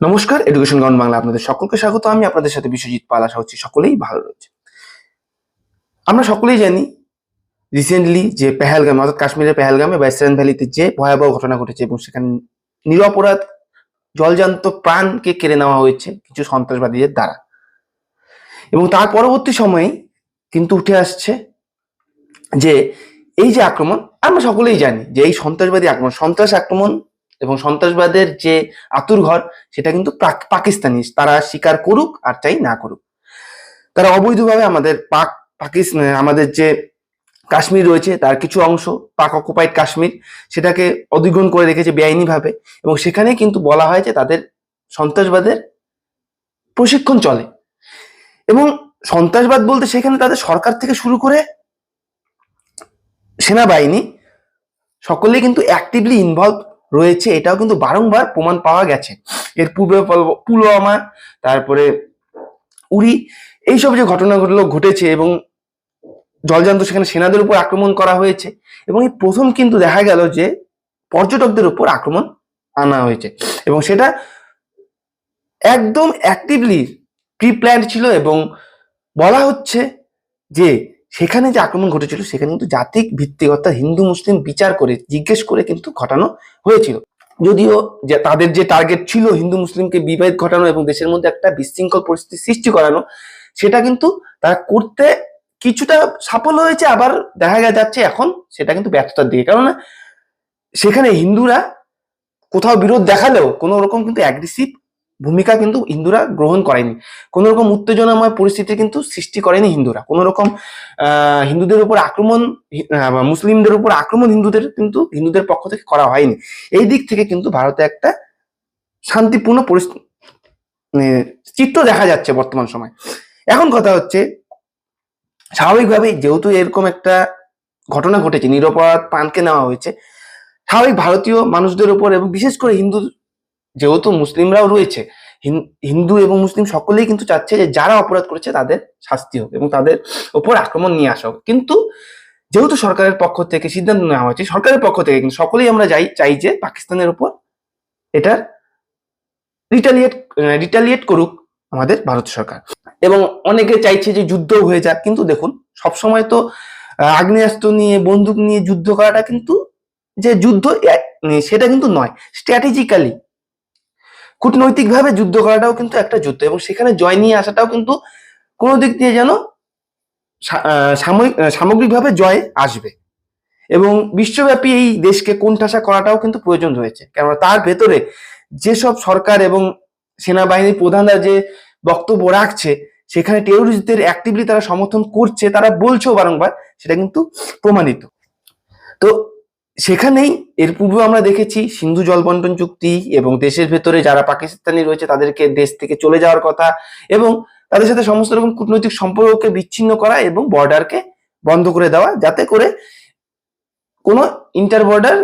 নমস্কার education ground Bangla আপনাদের সকলকে স্বাগত। আমি আপনাদের সাথে বিশ্বজিৎ পাল, আশা হচ্ছি সকলেই ভালো রয়েছে। আমরা সকলেই জানি রিসেন্টলি যে পেহেলগামে, অর্থাৎ কাশ্মীরের পেহেলগামে ইস্টার্ন ভ্যালিতে যে ভয়াবহ ঘটনা ঘটেছে এবং সেখানে নিরপরাধ, জলজান্ত প্রাণকে কেড়ে নেওয়া হয়েছে কিছু সন্ত্রাসবাদীদের দ্বারা। এবং তার পরবর্তী সময়ে কিন্তু উঠে আসছে যে এই যে আক্রমণ, আমরা সকলেই জানি যে এই সন্ত্রাসবাদী আক্রমণ, সন্ত্রাস আক্রমণ এবং সন্ত্রাসবাদের যে আতুর ঘর, সেটা কিন্তু পাকিস্তানি। তারা স্বীকার করুক আর চাই না করুক। তারা অবৈধভাবে আমাদের পাক পাকিস্তান আমাদের যে কাশ্মীর রয়েছে, তার কিছু অংশ, পাক অকুপাইড কাশ্মীর, সেটাকে অধিগ্রহণ করে রেখেছে বেআইনিভাবে এবং সেখানে কিন্তু বলা হয় যে তাদের সন্ত্রাসবাদের প্রশিক্ষণ চলে। এবং সন্ত্রাসবাদ বলতে সেখানে তাদের সরকার থেকে শুরু করে সেনাবাহিনী সকলেই কিন্তু অ্যাক্টিভলি ইনভলভ রয়েছে, এটাও কিন্তু বারংবার প্রমাণ পাওয়া গেছে। এর পূর্বে পল- পুলওয়ামা, তারপরে উড়ি এইসব যে ঘটনাগুলো ঘটেছে এবং জলজান্ত সেখানে সেনাদের উপর আক্রমণ করা হয়েছে এবং এই প্রথম কিন্তু দেখা গেল যে পর্যটকদের উপর আক্রমণ আনা হয়েছে এবং সেটা একদম অ্যাক্টিভলি প্রি প্ল্যান্ড ছিল এবং বলা হচ্ছে যে সেখানে যে আক্রমণ ঘটেছিল, সেখানে কিন্তু জাতিক ভিত্তিক অর্থাৎ হিন্দু, মুসলিম বিচার করে জিজ্ঞেস করে কিন্তু ঘটানো হয়েছিল। যদিও যে তাদের যে টার্গেট ছিল হিন্দু, মুসলিমকে বিভেদ ঘটানো এবং দেশের মধ্যে একটা বিশৃঙ্খল পরিস্থিতি সৃষ্টি করানো, সেটা কিন্তু তারা করতে কিছুটা সাফল্য হয়েছে, আবার দেখা যাচ্ছে এখন সেটা কিন্তু ব্যর্থতার দিকে। কারণ সেখানে হিন্দুরা কোথাও বিরোধ দেখালেও কোনো রকম কিন্তু অ্যাগ্রেসিভ ভূমিকা কিন্তু হিন্দুরা গ্রহণ করেনি। কোনো রকম উত্তেজনাময় পরিস্থিতি কিন্তু সৃষ্টি করেনি হিন্দুরা। কোনো রকম হিন্দুদের উপর আক্রমণ মুসলিমদের উপর আক্রমণ হিন্দুদের কিন্তু, হিন্দুদের পক্ষ থেকে করা হয়নি। এই দিক থেকে কিন্তু ভারতে একটা শান্তিপূর্ণ মানে চিত্র দেখা যাচ্ছে বর্তমান সময়। এখন কথা হচ্ছে, স্বাভাবিকভাবেই যেহেতু এরকম একটা ঘটনা ঘটেছে, নিরপরাধ পানকে নেওয়া হয়েছে, স্বাভাবিক ভারতীয় মানুষদের উপর এবং বিশেষ করে হিন্দু যেহেতু মুসলিমরাও রয়েছে হিন্দু এবং মুসলিম সকলেই কিন্তু চাচ্ছে যে যারা অপরাধ করেছে তাদের শাস্তি হোক এবং তাদের ওপর আক্রমণ নিয়ে আসা হোক। কিন্তু যেহেতু সরকারের পক্ষ থেকে সিদ্ধান্ত নেওয়া হয়েছে, সরকারের পক্ষ থেকে কিন্তু সকলেই আমরা যাই, চাই যে পাকিস্তানের উপর এটার রিটালিয়েট রিটালিয়েট করুক আমাদের ভারত সরকার। এবং অনেকে চাইছে যে যুদ্ধ হয়ে যাক, কিন্তু দেখুন, সবসময় তো আগ্নেয়াস্ত্র নিয়ে, বন্দুক নিয়ে যুদ্ধ করাটা কিন্তু যে যুদ্ধ সেটা কিন্তু নয়। স্ট্র্যাটেজিক্যালি কূটনৈতিকভাবে যুদ্ধ করাটাও কিন্তু একটা যুদ্ধ এবং সেখানে জয় নিয়ে আসাটাও কিন্তু কোনো দিক দিয়ে যেন সাময়িক সামগ্রিকভাবে জয় আসবে। এবং বিশ্বব্যাপী এই দেশকে কোণঠাসা করাটাও কিন্তু প্রয়োজন রয়েছে। কেননা তার ভেতরে যেসব সরকার এবং সেনাবাহিনীর প্রধানরা যে বক্তব্য রাখছে, সেখানে টেরোরিস্টদের অ্যাক্টিভলি তারা সমর্থন করছে, তারা বলছেও বারংবার, সেটা কিন্তু প্রমাণিত। তো সেখানেই এর পূর্বে আমরা দেখেছি সিন্ধু জল বন্টন চুক্তি এবং দেশের ভেতরে যারা পাকিস্তানি রয়েছে তাদেরকে দেশ থেকে চলে যাওয়ার কথা এবং তাদের সাথে সমস্ত রকম কূটনৈতিক সম্পর্ককে বিচ্ছিন্ন করা এবং বর্ডারকে বন্ধ করে দেওয়া যাতে করে কোনো ইন্টার বর্ডার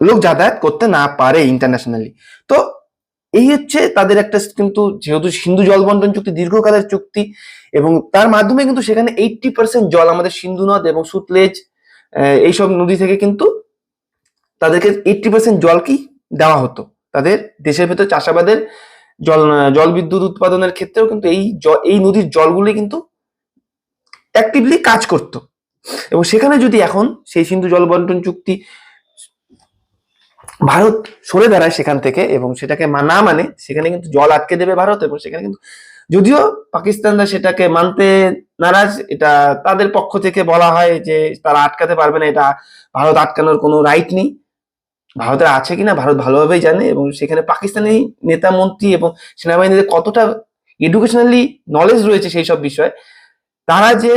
লোক যাতায়াত করতে না পারে ইন্টারন্যাশনালি তো এই হচ্ছে তাদের একটা কিন্তু যেহেতু সিন্ধু জল বন্টন চুক্তি দীর্ঘকালের চুক্তি এবং তার মাধ্যমে কিন্তু সেখানে এইটটি পার্সেন্ট জল আমাদের সিন্ধু নদ এবং সুতলেজ এইসব নদী থেকে কিন্তু তাদেরকে এইটটি পার্সেন্ট জল কি দেওয়া হতো। তাদের দেশের ভেতর চাষাবাদের জল জল বিদ্যুৎ উৎপাদনের ক্ষেত্রেও কিন্তু এই এই নদীর জলগুলি কিন্তু অ্যাক্টিভলি কাজ করতো। এবং সেখানে যদি এখন সেই সিন্ধু জল বন্টন চুক্তি ভারত সরে দাঁড়ায় সেখান থেকে এবং সেটাকে না মানে সেখানে কিন্তু জল আটকে দেবে ভারত এবং সেখানে কিন্তু যদিও পাকিস্তানরা সেটাকে মানতে নারাজ, এটা তাদের পক্ষ থেকে বলা হয় যে তারা আটকাতে পারবে না, এটা ভারত আটকানোর কোনো রাইট নেই। ভারতের আছে কিনা ভারত ভালোভাবেই জানে এবং সেখানে পাকিস্তানি নেতা মন্ত্রী এবং সেনাবাহিনীদের কতটা এডুকেশনালি নলেজ রয়েছে সেই সব বিষয়ে, তারা যে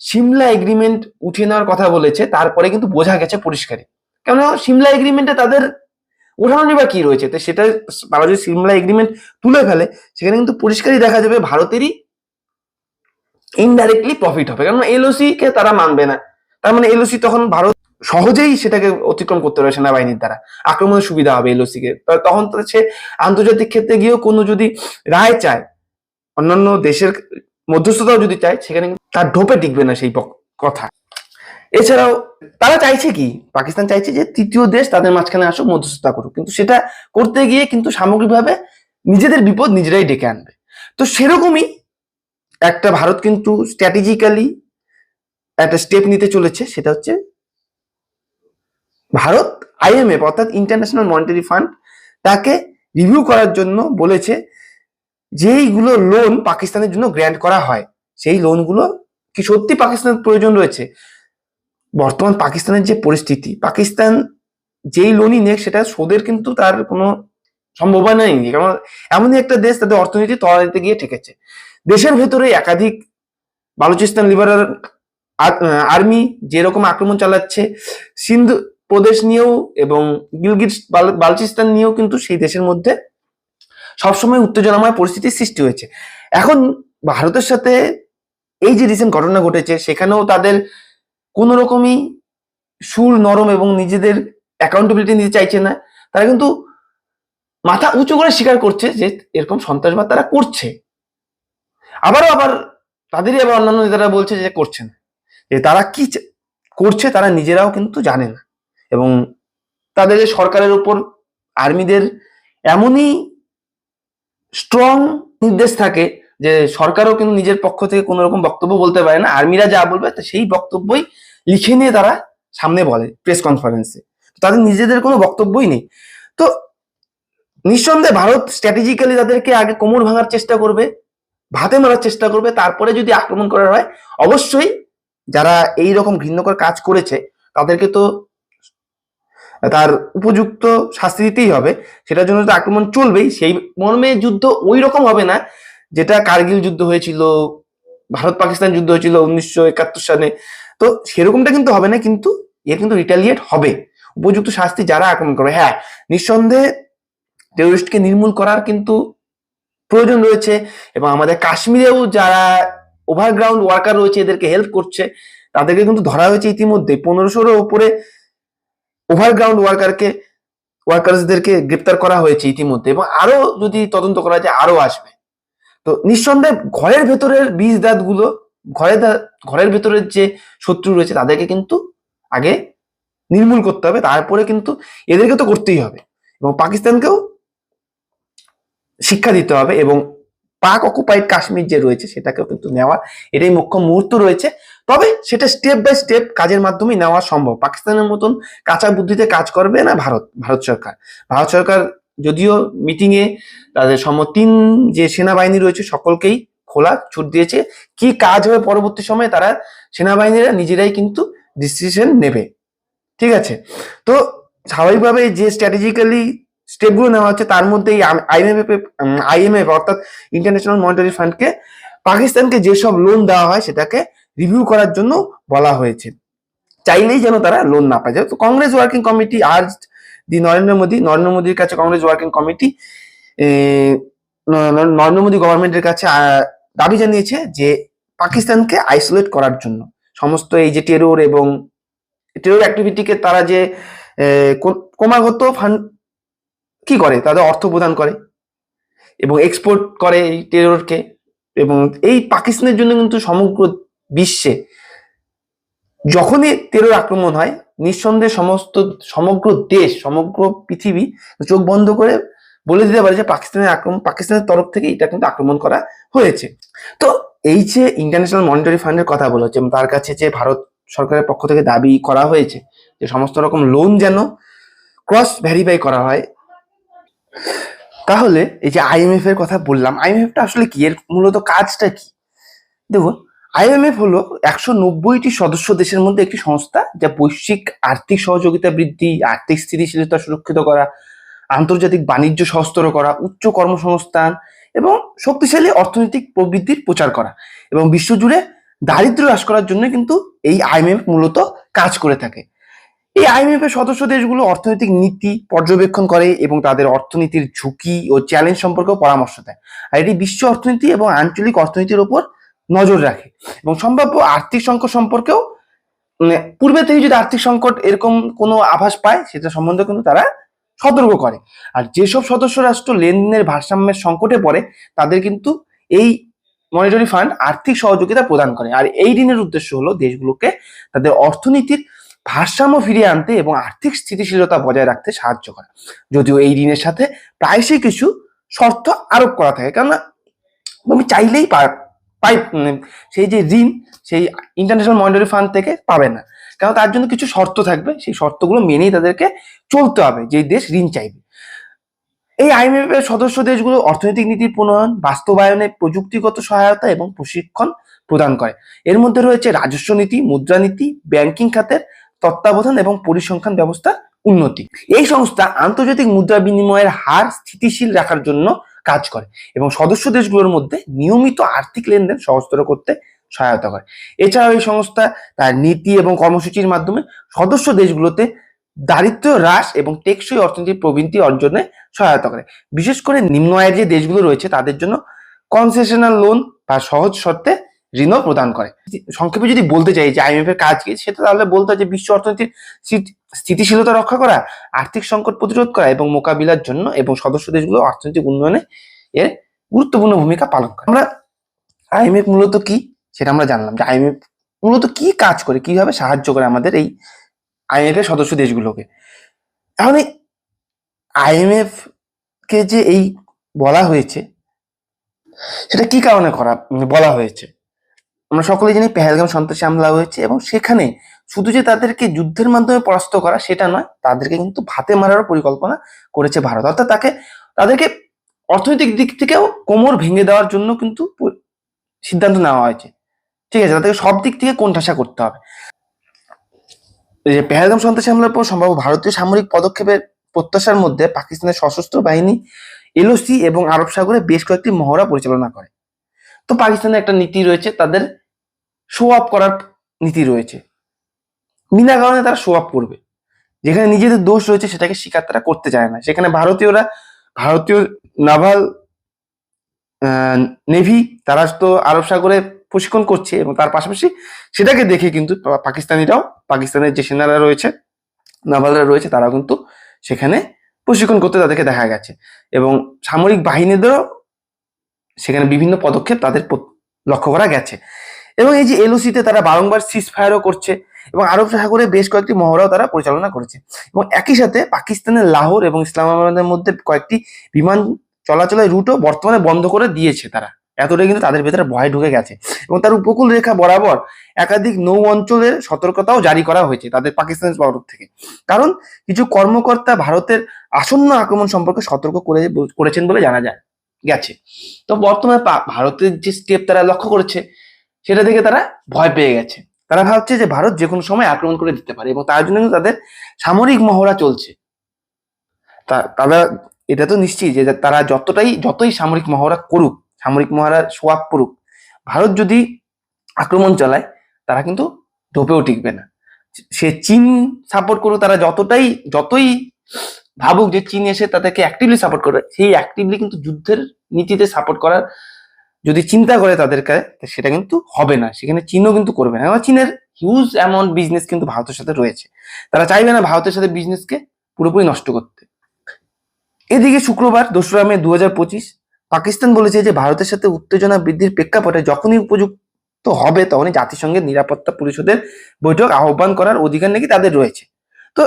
সিমলা এগ্রিমেন্ট উঠিয়ে নেওয়ার কথা বলেছে, তারপরে কিন্তু বোঝা গেছে পরিষ্কারই। কেন সিমলা এগ্রিমেন্টে তাদের ওঠানোরই বা কি রয়েছে? তো সেটা তারা যদি সিমলা এগ্রিমেন্ট তুলে ফেলে, সেখানে কিন্তু পরিষ্কারই দেখা যাবে ভারতেরই ইনডাইরেক্টলি প্রফিট হবে। কারণ এলওসি কে তারা মানবে না। তার মানে এলওসি তখন ভারত সহজেই সেটাকে অতিক্রম করতে পারবে সেনাবাহিনীর দ্বারা। আক্রমণের সুবিধা হবে এলওসি কে। তখন তো সে আন্তর্জাতিক ক্ষেত্রে গিয়েও কোনো যদি রায় চায়, অন্যান্য দেশের মধ্যস্থতাও যদি চায়, সেখানে তার ঢোপে টিকবে না সেই কথা। এছাড়াও তারা চাইছে কি? পাকিস্তান চাইছে যে তৃতীয় দেশ তাদের মাঝখানে আসুক, মধ্যস্থতা করুক। কিন্তু সেটা করতে গিয়ে কিন্তু সামগ্রিকভাবে নিজেদের বিপদ নিজেরাই ডেকে আনবে। তো সেরকমই একটা ভারত কিন্তু স্ট্র্যাটেজিক্যালি একটা স্টেপ নিতে চলেছে, সেটা হচ্ছে ভারত আইএমএফ অর্থাৎ ইন্টারন্যাশনাল মনিটারি ফান্ড তাকে রিভিউ করার জন্য বলেছে যেইগুলো লোন পাকিস্তানের জন্য গ্র্যান্ট করা হয়। সেই লোনগুলো কি সত্যি পাকিস্তানের প্রয়োজন রয়েছে? বর্তমান পাকিস্তানের যে পরিস্থিতি, পাকিস্তান যেই লোনই নেক, সেটা সোদের কিন্তু তার কোনো সম্ভাবনা নেই। কারণ এমনই একটা দেশ তাদের অর্থনীতি তলানিতে গিয়ে ঠেকেছে। দেশের ভেতরে একাধিক বালুচিস্তান লিবারাল আর্মি যেরকম আক্রমণ চালাচ্ছে, সিন্ধু প্রদেশ নিয়েও এবং গিলগিট বালুচিস্তান নিয়েও কিন্তু সেই দেশের মধ্যে সবসময় উত্তেজনাময় পরিস্থিতির সৃষ্টি হয়েছে। এখন ভারতের সাথে এই যে রিসেন্ট ঘটনা ঘটেছে, সেখানেও তাদের কোনো রকমই সুর নরম এবং নিজেদের অ্যাকাউন্টেবিলিটি নিতে চাইছে না। তারা কিন্তু মাথা উঁচু করে স্বীকার করছে যে এরকম সন্ত্রাসবাদ তারা করছে। আবারও আবার তাদেরই আবার অন্যান্য নেতারা বলছে যে করছে না। যে তারা কি করছে তারা নিজেরাও কিন্তু জানে না। এবং তাদের সরকারের উপর আর্মিদের এমনই স্ট্রং নির্দেশ থাকে যে সরকারও কিন্তু নিজের পক্ষ থেকে কোনো রকম বক্তব্য বলতে পারে না। আর্মিরা যা বলবে সেই বক্তব্যই লিখে নিয়ে তারা সামনে বলে প্রেস কনফারেন্সে তাদের নিজেদের কোনো বক্তব্যই নেই। তো নিঃসন্দেহে ভারত স্ট্র্যাটেজিক্যালি তাদেরকে আগে কোমর ভাঙার চেষ্টা করবে, ভাতে মারার চেষ্টা করবে, তারপরে যদি আক্রমণ করা হয়, অবশ্যই যারা এই রকম ঘৃণ্যকর কাজ করেছে, তাদেরকে তো তার উপযুক্ত শাস্তি দিতেই হবে। সেটার জন্য তো আক্রমণ চলবেই। সেই মর্মে যুদ্ধ ওই রকম হবে না যেটা কার্গিল যুদ্ধ হয়েছিল, ভারত পাকিস্তান যুদ্ধ হয়েছিল উনিশশো একাত্তর সালে। তো সেরকমটা কিন্তু হবে না, কিন্তু এর কিন্তু রিটালিয়েট হবে। উপযুক্ত শাস্তি যারা আক্রমণ করবে হ্যাঁ নিঃসন্দেহে টেরোরিস্টকে নির্মূল করার কিন্তু প্রয়োজন রয়েছে এবং আমাদের কাশ্মীরেও যারা ওভারগ্রাউন্ড ওয়ার্কার রয়েছে, এদেরকে হেল্প করছে, তাদেরকে কিন্তু ধরা হয়েছে ইতিমধ্যে। পনেরোশোরও উপরে ওভারগ্রাউন্ড ওয়ার্কারকে ওয়ার্কার্সদেরকে গ্রেপ্তার করা হয়েছে ইতিমধ্যে এবং আরও যদি তদন্ত করা যায় আরও আসবে। তো নিঃসন্দেহে ঘরের ভেতরের বীজ দাঁতগুলো, ঘরে ঘরের ভেতরের যে শত্রু রয়েছে তাদেরকে কিন্তু আগে নির্মূল করতে হবে। তারপরে কিন্তু এদেরকে তো করতেই হবে এবং পাকিস্তানকেও শিক্ষা দিতে হবে এবং পাক অকুপাইড কাশ্মীর যে রয়েছে সেটাকেও কিন্তু নেওয়া এটাই মুখ্য মুহূর্ত রয়েছে। তবে সেটা স্টেপ বাই স্টেপ কাজের মাধ্যমে নেওয়া সম্ভব। পাকিস্তানের মতন কাঁচা বুদ্ধিতে কাজ করবে না ভারত ভারত সরকার। ভারত সরকার যদিও মিটিং এ তাদের সম তিন যে সেনাবাহিনী রয়েছে সকলকেই খোলা ছুট দিয়েছে। কি কাজ হবে পরবর্তী সময়ে তারা সেনাবাহিনীরা নিজেরাই কিন্তু ডিসিশন নেবে। ঠিক আছে? তো স্বাভাবিকভাবে যে স্ট্র্যাটেজিক্যালি স্টেপগুলো নেওয়া হচ্ছে তার মধ্যে এই আইএমএফ আইএমএফ অর্থাৎ ইন্টারন্যাশনাল মনিটারি ফান্ডকে পাকিস্তানকে যেসব লোন দেওয়া হয় সেটাকে রিভিউ করার জন্য বলা হয়েছে। চাইলেই যেন তারা লোন না পায়। তো কংগ্রেস ওয়ার্কিং কমিটি আজ দি নরেন্দ্র মোদী, নরেন্দ্র মোদীর কাছে কংগ্রেস ওয়ার্কিং কমিটি নরেন্দ্র মোদী গভর্নমেন্টের কাছে দাবি জানিয়েছে যে পাকিস্তানকে আইসোলেট করার জন্য। সমস্ত এই যে টেরোর এবং টেরোর অ্যাক্টিভিটিকে তারা যে ক্রমাগত ফান্ড কি করে? তাদের অর্থ প্রদান করে এবং এক্সপোর্ট করে এই টেরোরকে এবং এই পাকিস্তানের জন্য কিন্তু সমগ্র বিশ্বে যখনই টেরোর আক্রমণ হয় নিঃসন্দেহে সমস্ত, সমগ্র দেশ, সমগ্র পৃথিবী চোখ বন্ধ করে বলে দিতে পারে যে পাকিস্তানের আক্রমণ, পাকিস্তানের তরফ থেকে এটা কিন্তু আক্রমণ করা হয়েছে। তো এই যে ইন্টারন্যাশনাল মনিটারি ফান্ডের কথা বলা হচ্ছে তার কাছে যে ভারত সরকারের পক্ষ থেকে দাবি করা হয়েছে, যে সমস্ত রকম লোন যেন ক্রস ভেরিফাই করা হয়। তাহলে এই যে আইএমএফ এর কথা বললাম আইএমএফটা আসলে কি? এর মূলত কাজটা কি? দেখুন আইএমএফ হলো একশো নব্বইটি সদস্য দেশের মধ্যে একটি সংস্থা যা বৈশ্বিক আর্থিক সহযোগিতা বৃদ্ধি, আর্থিক স্থিতিশীলতা সুরক্ষিত করা, আন্তর্জাতিক বাণিজ্য সহস্তর করা, উচ্চ কর্মসংস্থান এবং শক্তিশালী অর্থনৈতিক প্রবৃদ্ধির প্রচার করা এবং বিশ্বজুড়ে দারিদ্র্য হ্রাস করার জন্য কিন্তু এই আইএমএফ মূলত কাজ করে থাকে। এই আইএমএফ এর সদস্য দেশগুলো অর্থনৈতিক নীতি পর্যবেক্ষণ করে এবং তাদের অর্থনীতির ঝুঁকি ও চ্যালেঞ্জ সম্পর্কেও পরামর্শ দেয়। আর এটি বিশ্ব অর্থনীতি এবং আঞ্চলিক অর্থনীতির উপর নজর রাখে। এবং সম্ভাব্য আর্থিক সংকট সম্পর্কেও মানে পূর্বে থেকে যদি আর্থিক সংকট এরকম কোনো আভাস পায়, সেটা সম্বন্ধে কিন্তু তারা সতর্ক করে। আর যেসব সদস্য রাষ্ট্র লেনদেনের ভারসাম্যের সংকটে পড়ে, তাদের কিন্তু এই মনিটরি ফান্ড আর্থিক সহযোগিতা প্রদান করে। আর এই ঋণের উদ্দেশ্য হলো দেশগুলোকে তাদের অর্থনীতির ভারসাম্য ফিরিয়ে আনতে এবং আর্থিক স্থিতিশীলতা বজায় রাখতে সাহায্য করে। যদিও এই ঋণের সাথে প্রায়শই কিছু শর্ত আরোপ করা থাকে, কেননা তুমি চাইলেই পাই সেই যে ঋণ, সেই ইন্টারন্যাশনাল মনিটারি ফান্ড থেকে পাবে না। কারণ তার জন্য কিছু শর্ত থাকবে, সেই শর্তগুলো মেনেই তাদেরকে চলতে হবে, যে দেশ ঋণ চাইবে। এই আইএমএফ এর সদস্য দেশগুলো অর্থনৈতিক নীতির প্রণয়ন, বাস্তবায়নে প্রযুক্তিগত সহায়তা এবং প্রশিক্ষণ প্রদান করে। এর মধ্যে রয়েছে রাজস্ব নীতি মুদ্রানীতি ব্যাংকিং খাতের তত্ত্বাবধান এবং পরিসংখ্যান ব্যবস্থা উন্নতি। এই সংস্থা আন্তর্জাতিক মুদ্রা বিনিময়ের হার স্থিতিশীল রাখার জন্য কাজ করে এবং সদস্য দেশগুলোর মধ্যে নিয়মিত আর্থিক লেনদেন সহজতর করতে সহায়তা করে। এছাড়াও এই সংস্থা তার নীতি এবং কর্মসূচির মাধ্যমে সদস্য দেশগুলোতে দারিদ্র হ্রাস এবং টেকসই অর্থনীতির প্রবৃত্তি অর্জনে সহায়তা করে। বিশেষ করে নিম্ন আয়ের যে দেশগুলো রয়েছে তাদের জন্য কনসেশনাল লোন বা সহজ শর্তে ঋণও প্রদান করে। সংক্ষেপে যদি বলতে চাই যে আইএমএফ এর কাজ কি, সেটা তাহলে বলতে যে বিশ্ব অর্থনীতির স্থিতিশীলতা রক্ষা করা, আর্থিক সংকট প্রতিরোধ করা এবং মোকাবিলার জন্য এবং সদস্য দেশগুলো অর্থনৈতিক উন্নয়নে এর গুরুত্বপূর্ণ ভূমিকা পালন করে। আমরা আইএমএফ মূলত কি, সেটা আমরা জানলাম যে আইএমএফ মূলত কি কাজ করে, কীভাবে সাহায্য করে আমাদের এই আইএমএফ এর সদস্য দেশগুলোকে। এখন এই আইএমএফ কে যে এই বলা হয়েছে, সেটা কি কারণে করা বলা হয়েছে? আমরা সকলেই জানি পেহেলগাম সন্ত্রাসী হামলা হয়েছে এবং সেখানে শুধু যে তাদেরকে যুদ্ধের মাধ্যমে পরাস্ত করা সেটা নয়, তাদেরকে কিন্তু ভাতে মারারও পরিকল্পনা করেছে ভারত। অর্থাৎ তাকে, তাদেরকে অর্থনৈতিক দিক থেকেও কোমর ভেঙে দেওয়ার জন্য কিন্তু সিদ্ধান্ত নেওয়া হয়েছে। ঠিক আছে, তাদেরকে সব দিক থেকে কোণঠাসা করতে হবে। যে পেহেলগাম সন্ত্রাসী হামলার পর সম্ভাব্য ভারতীয় সামরিক পদক্ষেপের প্রত্যাশার মধ্যে পাকিস্তানের সশস্ত্র বাহিনী, এলওসি এবং আরব সাগরে বেশ কয়েকটি মহড়া পরিচালনা করে। তো পাকিস্তানের একটা নীতি রয়েছে, তাদের শো আপ করার নীতি রয়েছে। বিনা কারণে তারা শো আপ করবে। যেখানে নিজেদের দোষ রয়েছে সেটাকে স্বীকার তারা করতে চায় না। সেখানে ভারতীয়রা, ভারতীয় নাভাল নেভি তারা তো আরব সাগরে প্রশিক্ষণ করছে এবং তার পাশাপাশি সেটাকে দেখে কিন্তু পাকিস্তানিরাও, পাকিস্তানের যে সেনারা রয়েছে নাভালরা রয়েছে, তারাও কিন্তু সেখানে প্রশিক্ষণ করতে তাদেরকে দেখা গেছে। এবং সামরিক বাহিনীদেরও সেখানে বিভিন্ন পদক্ষেপ তাদের লক্ষ্য করা গেছে। এবং এই যে এলওসিতে তারা বারংবার সিজ ফায়ারও করছে এবং আরব সাগরে বেশ কয়েকটি মহড়াও তারা পরিচালনা করেছে। এবং একই সাথে পাকিস্তানের লাহোর এবং ইসলামাবাদের মধ্যে কয়েকটি বিমান চলাচলের রুটও বর্তমানে বন্ধ করে দিয়েছে তারা। এতটাই কিন্তু তাদের ভেতরে ভয় ঢুকে গেছে। এবং তার উপকূল রেখা বরাবর একাধিক নৌ অঞ্চলের সতর্কতাও জারি করা হয়েছে তাদের পাকিস্তানের তরফ থেকে। কারণ কিছু কর্মকর্তা ভারতের আসন্ন আক্রমণ সম্পর্কে সতর্ক করে, করেছেন বলে জানা যায়, গেছে। তো বর্তমানে ভারতের যে স্টেপ তারা লক্ষ্য করেছে সেটা থেকে তারা ভয় পেয়ে গেছে। তারা ভাবছে যে ভারত যে কোনো সময় আক্রমণ করে দিতে পারে এবং তার জন্য কিন্তু তাদের সামরিক মহড়া চলছে। তারা, এটা তো নিশ্চিত যে তারা যতটাই, যতই সামরিক মহড়া করুক, সামরিক মহড়া সোয়াপ করুক, ভারত যদি আক্রমণ চালায়, তারা কিন্তু ঢোপেও টিকবে না। সে চীন সাপোর্ট করুক, তারা যতটাই, যতই ভাবুক যে চীন এসে তাদেরকে অ্যাক্টিভলি সাপোর্ট করবে, সেই অ্যাক্টিভলি কিন্তু যুদ্ধের নীতিতে সাপোর্ট করার যদি চিন্তা করে তাদেরকে সেটা কিন্তু হবে না। সেখানে চীনও কিন্তু করবে না। চীনের হিউজ অ্যামাউন্ট বিজনেস কিন্তু ভারতের সাথে রয়েছে। তারা চাইবে না ভারতের সাথে বিজনেসকে পুরোপুরি নষ্ট করতে। এদিকে শুক্রবার, দোসরা মে দু পাকিস্তান বলেছে যে ভারতের সাথে উত্তেজনা বৃদ্ধির প্রেক্ষাপটে যখনই উপযুক্ত হবে, তখনই জাতিসংঘের নিরাপত্তা পরিষদের বৈঠক আহ্বান করার অধিকার নাকি তাদের রয়েছে। তো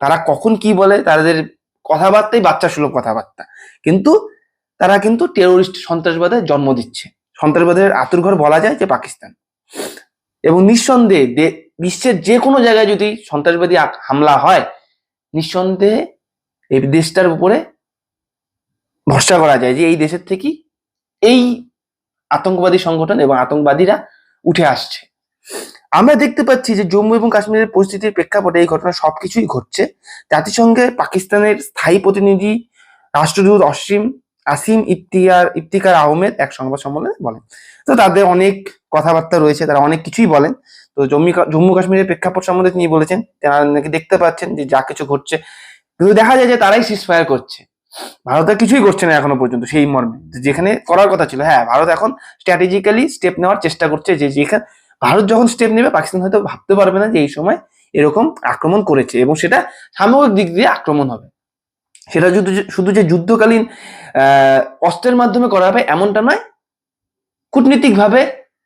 তারা কখন কি বলে, তাদের কথাবার্তাই বাচ্চা সুলভ কথাবার্তা। কিন্তু তারা কিন্তু টেরোরিস্ট সন্ত্রাসবাদের জন্ম দিচ্ছে। সন্ত্রাসবাদের আতুরঘর বলা যায় যে পাকিস্তান। এবং নিঃসন্দেহে বিশ্বের যে কোনো জায়গায় যদি সন্ত্রাসবাদী হামলা হয়, নিঃসন্দেহে এই দেশটার উপরে ভরসা করা যায় যে এই দেশের থেকেই এই আতঙ্কবাদী সংগঠন এবং আতঙ্কবাদীরা উঠে আসছে। আমরা দেখতে পাচ্ছি যে জম্মু এবং কাশ্মীরের পরিস্থিতির প্রেক্ষাপটে এই ঘটনা সবকিছুই ঘটছে। জাতিসংঘে পাকিস্তানের স্থায়ী প্রতিনিধি রাষ্ট্রদূত অসীম আসিম ইফতিয়ার, ইফতিকার আহমেদ এক সংবাদ সম্মেলনে বলেন। তো তাদের অনেক কথাবার্তা রয়েছে, তারা অনেক কিছুই বলেন। তো জম্মু জম্মু কাশ্মীরের প্রেক্ষাপট সম্বন্ধে তিনি বলেছেন তারা নাকি দেখতে পাচ্ছেন যে যা কিছু ঘটছে, কিন্তু দেখা যায় যে তারাই ফায়ার করছে। ভারত কিছুই করছে না এখনও পর্যন্ত সেই মর্মে। যেখানে করার কথা ছিল হ্যাঁ ভারত এখন স্ট্র্যাটেজিক্যালি স্টেপ নেওয়ার চেষ্টা করছে যে যেখানে ভারত যখন স্টেপ নেবে, পাকিস্তান হয়তো ভাবতে পারবে না যে এই সময় এরকম আক্রমণ করেছে এবং সেটা সামগ্রিক দিক দিয়ে আক্রমণ হবে। সেটা শুধু যে- শুধু যে যুদ্ধকালীন অস্ত্রের মাধ্যমে করা হবে এমনটা নয়, কূটনীতিকভাবে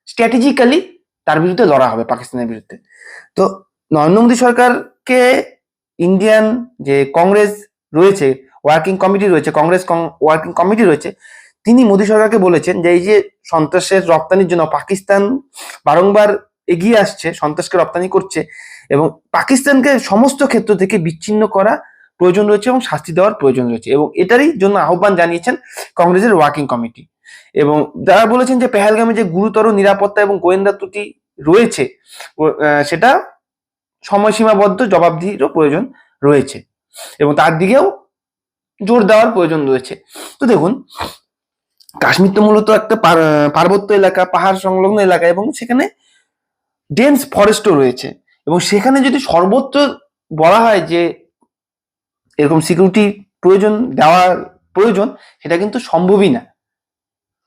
স্ট্র্যাটেজিক্যালি তার বিরুদ্ধে লড়া হবে পাকিস্তানের বিরুদ্ধে। তো নরেন্দ্র মোদী সরকারকে ইন্ডিয়ান যে কংগ্রেস রয়েছে ওয়ার্কিং কমিটি রয়েছে, কংগ্রেস ওয়ার্কিং কমিটি রয়েছে, তিনি মোদী সরকারকে বলেছেন যে এই যে সন্ত্রাসের রপ্তানির জন্য পাকিস্তান বারংবার এগিয়ে আসছে, সন্ত্রাসকে রপ্তানি করছে এবং পাকিস্তানকে সমস্ত ক্ষেত্র থেকে বিচ্ছিন্ন করা প্রয়োজন রয়েছে এবং শাস্তি দেওয়ার প্রয়োজন রয়েছে এবং এটারই জন্য আহ্বান জানিয়েছেন কংগ্রেসের ওয়ার্কিং কমিটি। এবং যারা বলেছেন যে পেহেলগামে যে গুরুতর নিরাপত্তা এবং গোয়েন্দা ত্রুটি রয়েছে সেটা সময়সীমাবদ্ধ, জবাবদিহিরও প্রয়োজন রয়েছে এবং তার দিকেও জোর দেওয়ার প্রয়োজন রয়েছে। তো দেখুন, কাশ্মীর তো মূলত একটা পার- পার্বত্য এলাকা, পাহাড় সংলগ্ন এলাকা এবং সেখানে ডেন্স ফরেস্টও রয়েছে এবং সেখানে যদি সর্বত্র বলা হয় যে এরকম সিকিউরিটি প্রয়োজন, দেওয়ার প্রয়োজন, সেটা কিন্তু সম্ভবই না।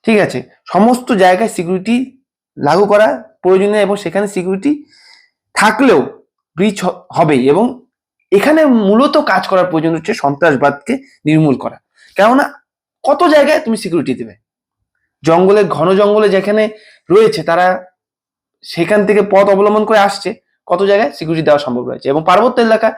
ঠিক আছে? সমস্ত জায়গায় সিকিউরিটি লাগু করা প্রয়োজনীয় এবং সেখানে সিকিউরিটি থাকলেও ব্রিচ হবেই এবং এখানে মূলত কাজ করার প্রয়োজন হচ্ছে সন্ত্রাসবাদকে নির্মূল করা। কেননা কত জায়গায় তুমি সিকিউরিটি দেবে? জঙ্গলে, ঘন জঙ্গলে যেখানে রয়েছে, তারা সেখান থেকে পথ অবলম্বন করে আসছে, কত জায়গায় সিকিউরিটি দেওয়া সম্ভব রয়েছে? এবং পার্বত্য এলাকা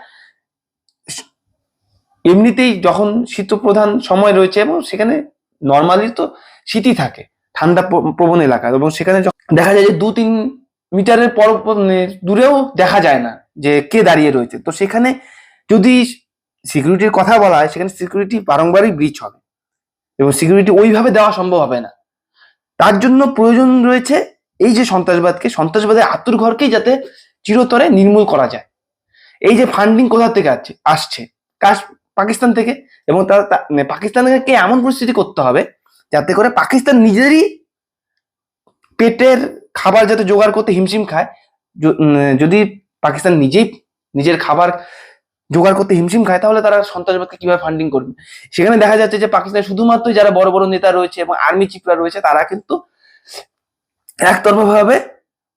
এমনিতেই যখন শীতপ্রধান সময় রয়েছে এবং সেখানে নর্মালি তো শীতই থাকে, ঠান্ডা প্র- প্রবণ এলাকা এবং সেখানে দেখা যায় যে দু তিন মিটারের পর মানে দূরেও দেখা যায় না যে কে দাঁড়িয়ে রয়েছে। তো সেখানে যদি সিকিউরিটির কথা বলা হয়, সেখানে সিকিউরিটি বারংবারই ব্রিচ হবে এবং সিকিউরিটি ওইভাবে দেওয়া সম্ভব হবে না। তার জন্য প্রয়োজন রয়েছে এই যে সন্ত্রাসবাদকে, সন্ত্রাসবাদের আতুর ঘরকেই যাতে চিরতরে নির্মূল করা যায়। এই যে ফান্ডিং কোথা থেকে আসছে? আসছে পাকিস্তান থেকে এবং তার মানে পাকিস্তানকে এমন পরিস্থিতি করতে হবে যাতে করে পাকিস্তান নিজেরই পেটের খাবার যাতে জোগাড় করতে হিমশিম খায়। যদি পাকিস্তান নিজেই নিজের খাবার জোগাড় করতে হিমশিম খায়, তাহলে তারা সন্ত্রাসবাদকে কীভাবে ফান্ডিং করবে? সেখানে দেখা যাচ্ছে যে পাকিস্তান শুধুমাত্র যারা বড় বড় নেতা রয়েছে এবং আর্মি চিফরা রয়েছে, তারা কিন্তু একতরফাভাবে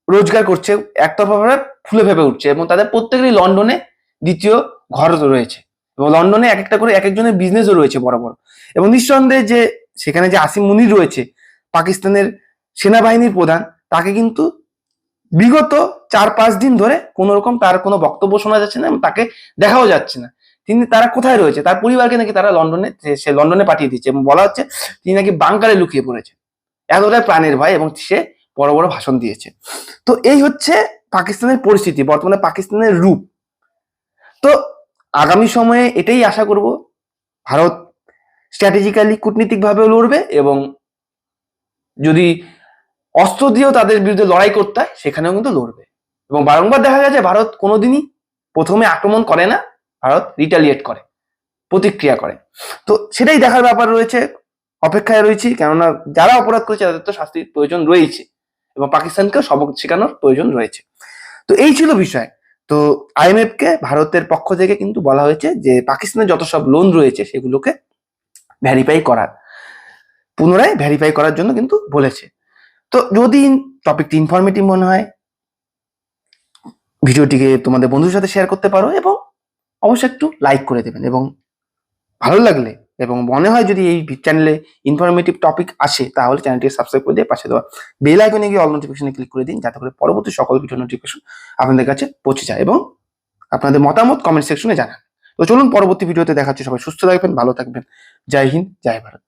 রোজগার করছে, একতরফাভাবে ফুলে ফেপে উঠছে এবং তাদের প্রত্যেকেরই লন্ডনে দ্বিতীয় ঘর রয়েছে। এবং লন্ডনে এক একটা করে এক একজনের বিজনেসও রয়েছে বড় বড় এবং নিঃসন্দেহে যে সেখানে যে আসিম মুনির রয়েছে, পাকিস্তানের সেনাবাহিনীর প্রধান, তাকে কিন্তু বিগত চার পাঁচ দিন ধরে কোনো রকম তার কোনো বক্তব্য শোনা যাচ্ছে না এবং তাকে দেখাও যাচ্ছে না। তিনি তারা কোথায় রয়েছে? তার পরিবারকে নাকি তারা লন্ডনে, সে লন্ডনে পাঠিয়ে দিচ্ছে এবং বলা হচ্ছে তিনি নাকি বাংকারে লুকিয়ে পড়েছে। এতটাই প্রাণের ভয় এবং সে বড় বড় ভাষণ দিয়েছে। তো এই হচ্ছে পাকিস্তানের পরিস্থিতি, বর্তমানে পাকিস্তানের রূপ। তো আগামী সময়ে এটাই আশা করব, ভারত স্ট্র্যাটেজিক্যালি কূটনীতিকভাবেও লড়বে এবং যদি অস্ত্র দিয়েও তাদের বিরুদ্ধে লড়াই করতে হয়, সেখানেও কিন্তু লড়বে। এবং বারংবার দেখা গেছে, ভারত কোনোদিনই প্রথমে আক্রমণ করে না, ভারত রিটালিয়েট করে, প্রতিক্রিয়া করে। তো সেটাই দেখার ব্যাপার রয়েছে, অপেক্ষায় রয়েছি, কেননা যারা অপরাধ করেছে, তাদের তো শাস্তির প্রয়োজন রয়েছে এবং পাকিস্তানকেও সবক শেখানোর প্রয়োজন রয়েছে। তো এই ছিল বিষয়। তো আইএমএফ কে ভারতের পক্ষ থেকে কিন্তু বলা হয়েছে যে পাকিস্তানের যত সব লোন রয়েছে সেগুলোকে ভ্যারিফাই করার। পুনরায় ভ্যারিফাই করার জন্য কিন্তু বলেছে। তো যদি টপিকটি ইনফরমেটিভ মনে হয়, ভিডিওটিকে তোমাদের বন্ধুর সাথে শেয়ার করতে পারো এবং অবশ্যই একটু লাইক করে দেবেন এবং ভালো লাগলে এবং মনে হয় যদি এই চ্যানেলে ইনফরমেটিভ টপিক আসে, তাহলে চ্যানেলটিকে সাবস্ক্রাইব করে দিয়ে পাশে দেওয়া বেল আইকনে গিয়ে অল নোটিফিকেশনে ক্লিক করে দিন, যাতে করে পরবর্তী সকল ভিডিও নোটিফিকেশন আপনাদের কাছে পৌঁছে যায় এবং আপনাদের মতামত কমেন্ট সেকশনে জানান। তো চলুন পরবর্তী ভিডিওতে দেখাচ্ছি। সবাই সুস্থ থাকবেন, ভালো থাকবেন। জয় হিন্দ, জয় ভারত।